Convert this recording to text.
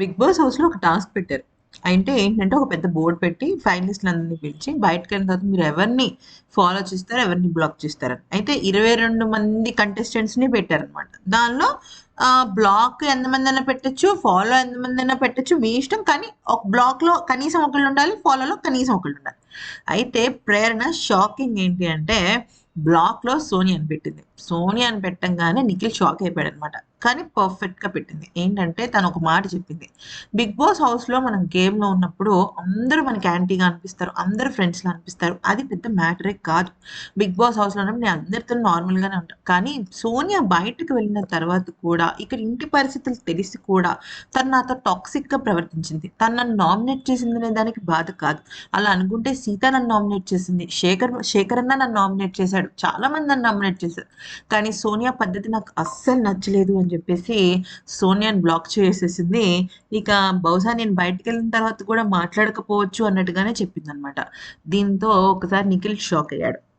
Big boss హౌస్లో ఒక task పెట్టారు. అంటే ఏంటంటే ఒక పెద్ద బోర్డు పెట్టి ఫైనలిస్టులందరినీ పిలిచి బయటకు వెళ్ళిన తర్వాత మీరు ఎవరిని ఫాలో చేస్తారు ఎవరిని బ్లాక్ చేస్తారని అయితే ఇరవై రెండు మంది కంటెస్టెంట్స్ని పెట్టారనమాట దానిలో బ్లాక్ ఎంతమంది అయినా పెట్టచ్చు ఫాలో ఎంతమంది అయినా పెట్టచ్చు మీ ఇష్టం కానీ ఒక బ్లాక్లో కనీసం ఒకళ్ళు ఉండాలి ఫాలోలో కనీసం ఒకళ్ళు ఉండాలి. అయితే ప్రేరణ షాకింగ్ ఏంటి అంటే బ్లాక్లో సోనియా అని పెట్టింది. సోనియా అని పెట్టంగానే నిఖిల్ షాక్ అయిపోయాడు అనమాట కానీ పర్ఫెక్ట్గా పెట్టింది. ఏంటంటే తను ఒక మాట చెప్పింది. బిగ్ బాస్ హౌస్లో మనం గేమ్లో ఉన్నప్పుడు అందరూ మనకి యాంటీగా అనిపిస్తారు అందరూ ఫ్రెండ్స్లా అనిపిస్తారు. అది పెద్ద మ్యాటరే కాదు. బిగ్ బాస్ హౌస్లో ఉన్నప్పుడు నేను అందరితో నార్మల్గానే ఉంటాను కానీ సోనియా బయటకు వెళ్ళిన తర్వాత కూడా ఇక్కడ ఇంటి పరిస్థితులు తెలిసి కూడా తను నాతో టాక్సిక్గా ప్రవర్తించింది. తను నన్ను నామినేట్ చేసింది అనే దానికి బాధ కాదు. అలా అనుకుంటే సీత నన్ను నామినేట్ చేసింది శేఖర్ శేఖర్ అన్న నన్ను నామినేట్ చేశాడు చాలా మంది నన్ను నామినేట్ చేశారు. కానీ సోనియా పద్ధతి నాకు అస్సలు నచ్చలేదు అని చెప్పేసి సోనియాని బ్లాక్ చేసేసింది. ఇక బహుశా నేను బయటకు వెళ్ళిన తర్వాత కూడా మాట్లాడకపోవచ్చు అన్నట్టుగానే చెప్పింది అనమాట దీంతో ఒకసారి నిఖిల్ షాక్ అయ్యాడు.